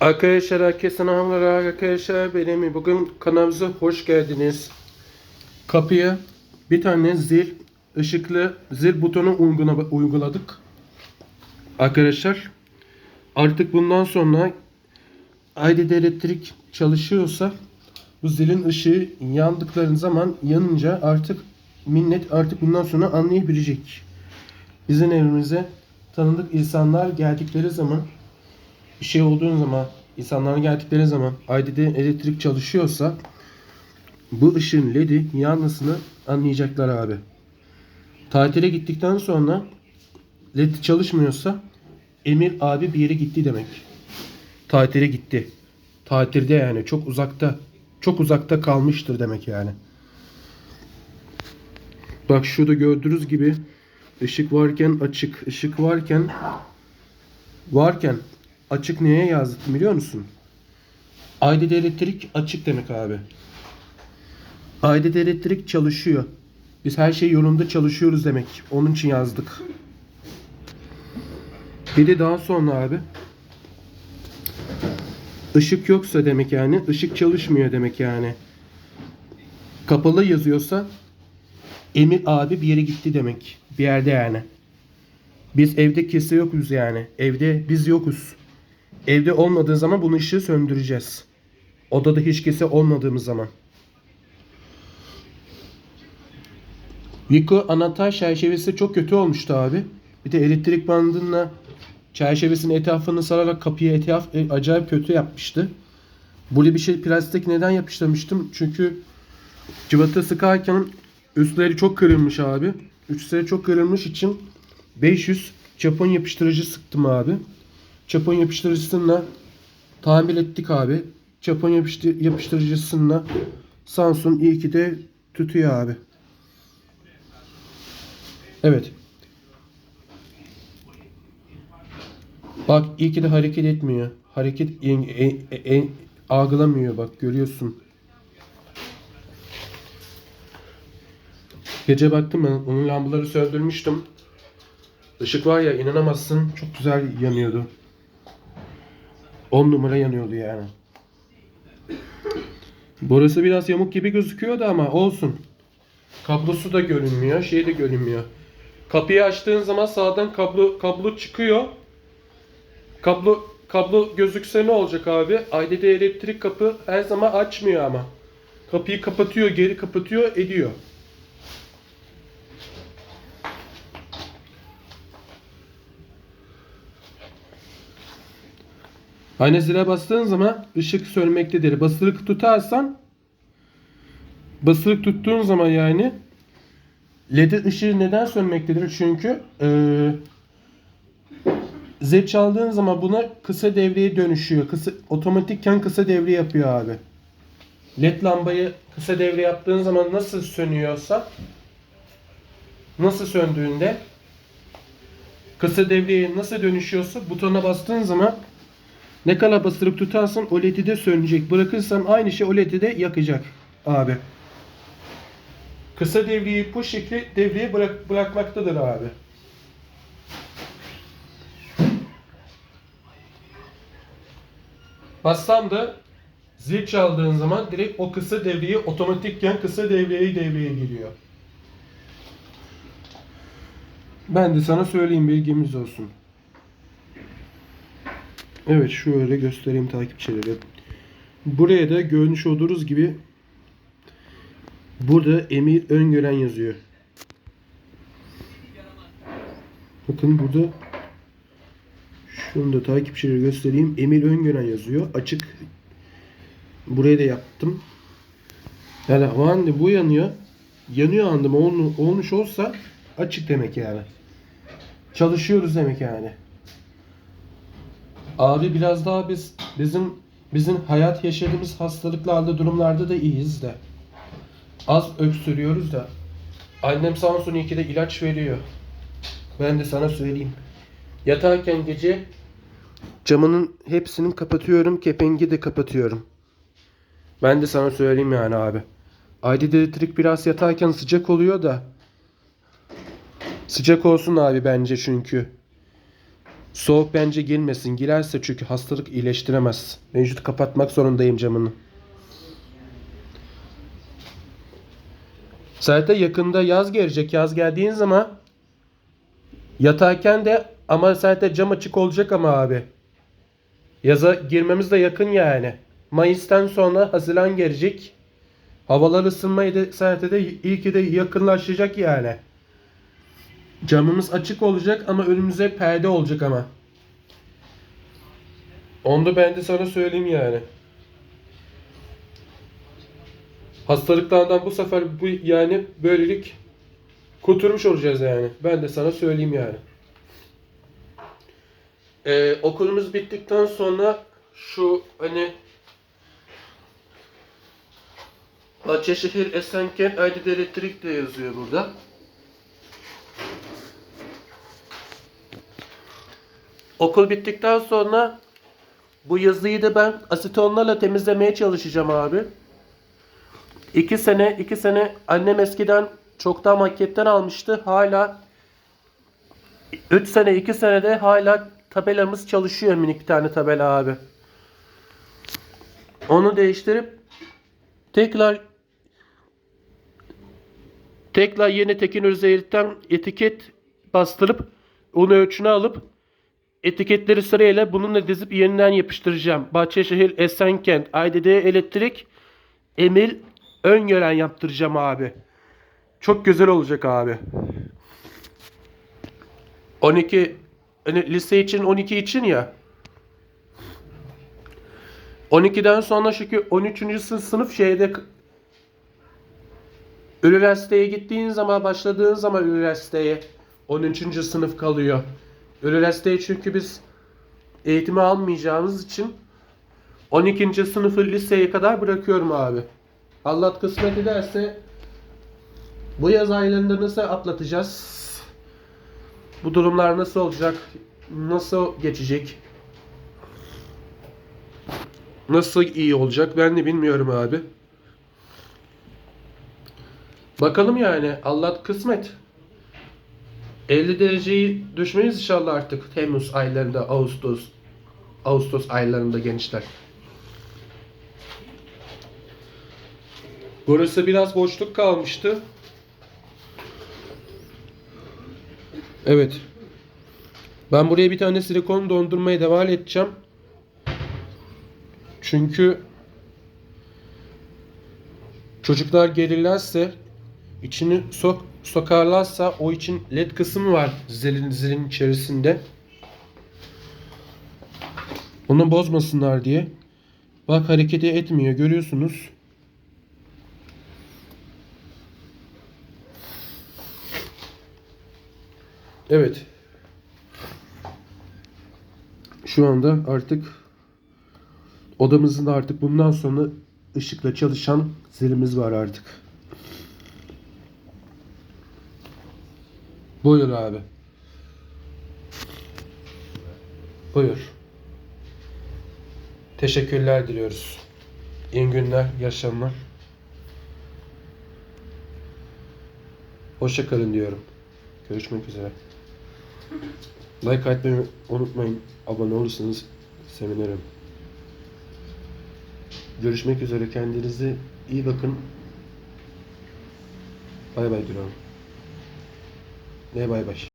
Arkadaşlar herkese selamlar arkadaşlar benim bugün kanalımıza hoş geldiniz. Kapıya bir tane zil ışıklı zil butonu uygula- uyguladık. Arkadaşlar artık bundan sonra ailede elektrik çalışıyorsa bu zilin ışığı yandıkları zaman yanınca artık millet artık bundan sonra anlayabilecek. Bizim evimize tanıdık insanlar geldikleri zaman bir şey olduğu zaman insanlar geldikleri zaman ailede elektrik çalışıyorsa bu ışığın ledi yanmasını anlayacaklar abi. Tatile gittikten sonra led çalışmıyorsa Emir abi bir yere gitti demek. Tatile gitti. Tatilde yani çok uzakta çok uzakta kalmıştır demek yani. Bak şurada gördüğünüz gibi ışık varken açık, ışık varken varken açık neye yazdık biliyor musun? Aydede elektrik açık demek abi. Aydede elektrik çalışıyor. Biz her şey yolunda çalışıyoruz demek. Onun için yazdık. Bir de daha sonra abi ışık yoksa demek yani ışık çalışmıyor demek yani. Kapalı yazıyorsa Emir abi bir yere gitti demek. Bir yerde yani. Biz evde kese yokuz yani. Evde biz yokuz. Evde olmadığı zaman bunu ışığı söndüreceğiz. Odada hiç kese olmadığımız zaman. Vico anahtar çerçevesi çok kötü olmuştu abi. Bir de elektrik bandıyla çerçevesinin etrafını sararak kapıyı etraf e, acayip kötü yapmıştı. Böyle bir şey plastik neden yapıştırmıştım? Çünkü cıvata sıkarken üstleri çok kırılmış abi. Üstleri çok kırılmış için 500 Japon yapıştırıcı sıktım abi. Japon yapıştırıcısıyla tamir ettik abi. Japon yapıştı yapıştırıcısıyla Samsung iyi ki de tutuyor abi. Evet. Bak iyi ki de hareket etmiyor. Hareket en, en, en- algılamıyor bak görüyorsun. Gece baktım ben onun lambaları söndürmüştüm. Işık var ya inanamazsın çok güzel yanıyordu. 10 numara yanıyordu yani. Burası biraz yamuk gibi gözüküyordu ama olsun. Kablosu da görünmüyor, şey de görünmüyor. Kapıyı açtığın zaman sağdan kablo kablo çıkıyor. Kablo kablo gözükse ne olacak abi? Ailede elektrik kapı her zaman açmıyor ama. Kapıyı kapatıyor, geri kapatıyor, ediyor. Aynı zile bastığın zaman ışık sönmektedir. Basırık tutarsan basırık tuttuğun zaman yani LED ışığı neden sönmektedir? Çünkü eee zil çaldığın zaman buna kısa devreye dönüşüyor. Kısa, otomatikken kısa devre yapıyor abi. LED lambayı kısa devre yaptığın zaman nasıl sönüyorsa nasıl söndüğünde kısa devreye nasıl dönüşüyorsa butona bastığın zaman ne kadar bastırıp tutarsan o ledi de sönecek. Bırakırsan aynı şey o ledi de yakacak abi. Kısa devreyi bu şekli devreye bırak, bırakmaktadır abi. Bassam da zil çaldığın zaman direkt o kısa devreyi otomatikken kısa devreye devreye giriyor. Ben de sana söyleyeyim bilgimiz olsun. Evet şöyle göstereyim takipçilere. Buraya da görmüş olduğunuz gibi burada Emir Öngören yazıyor. Bakın burada şunu da takipçilere göstereyim. Emir Öngören yazıyor. Açık. Buraya da yaptım. Yani anda bu yanıyor. Yanıyor andım olmuş olsa açık demek yani. Çalışıyoruz demek yani. Abi biraz daha biz bizim bizim hayat yaşadığımız hastalıklarda durumlarda da iyiyiz de. Az öksürüyoruz da. Annem Samsun 2'de ilaç veriyor. Ben de sana söyleyeyim. Yatarken gece camının hepsini kapatıyorum. Kepengi de kapatıyorum. Ben de sana söyleyeyim yani abi. Aydede elektrik biraz yatarken sıcak oluyor da. Sıcak olsun abi bence çünkü. Soğuk bence girmesin. Girerse çünkü hastalık iyileştiremez. Mevcut kapatmak zorundayım camını. Zaten yakında yaz gelecek. Yaz geldiğin zaman yatarken de ama zaten cam açık olacak ama abi. Yaza girmemiz de yakın yani. Mayıs'tan sonra Haziran gelecek. Havalar ısınmayı da zaten de iyi ki de yakınlaşacak yani. Camımız açık olacak ama önümüze perde olacak ama. Onu da ben de sana söyleyeyim yani. Hastalıklardan bu sefer bu yani böylelik kurtulmuş olacağız yani. Ben de sana söyleyeyim yani. Ee, okulumuz bittikten sonra şu hani Bahçeşehir Esenkent Aydın Elektrik de yazıyor burada. Okul bittikten sonra bu yazıyı da ben asetonlarla temizlemeye çalışacağım abi. İki sene, iki sene annem eskiden çoktan maketten almıştı. Hala 3 sene, 2 senede hala tabelamız çalışıyor minik bir tane tabela abi. Onu değiştirip tekrar tekrar yeni Tekin Özeyir'den etiket bastırıp onu ölçünü alıp etiketleri sırayla bununla dizip yeniden yapıştıracağım. Bahçeşehir, Esenkent, AYDD Elektrik, Emil Öngören yaptıracağım abi. Çok güzel olacak abi. 12 hani lise için 12 için ya. 12'den sonra çünkü 13. sınıf şeyde üniversiteye gittiğin zaman başladığın zaman üniversiteye 13. sınıf kalıyor. Üniversiteye çünkü biz eğitimi almayacağımız için 12. sınıfı liseye kadar bırakıyorum abi. Allah kısmet ederse bu yaz aylarında nasıl atlatacağız? Bu durumlar nasıl olacak? Nasıl geçecek? Nasıl iyi olacak? Ben de bilmiyorum abi. Bakalım yani. Allah kısmet. 50 dereceyi düşmeyiz inşallah artık. Temmuz aylarında, Ağustos, Ağustos aylarında gençler. Burası biraz boşluk kalmıştı. Evet. Ben buraya bir tane silikon dondurmaya devam edeceğim. Çünkü çocuklar gelirlerse içini sok sokarlarsa o için led kısmı var zilin zilin içerisinde. Onu bozmasınlar diye. Bak hareket etmiyor görüyorsunuz. Evet. Şu anda artık odamızın artık bundan sonra ışıkla çalışan zilimiz var artık. Buyur abi. Buyur. Teşekkürler diliyoruz. İyi günler, yaşamlar. Hoşça kalın diyorum. Görüşmek üzere. Like atmayı unutmayın. Abone olursanız sevinirim. Görüşmek üzere. Kendinize iyi bakın. Bay bay diyorum. Ne bay bay.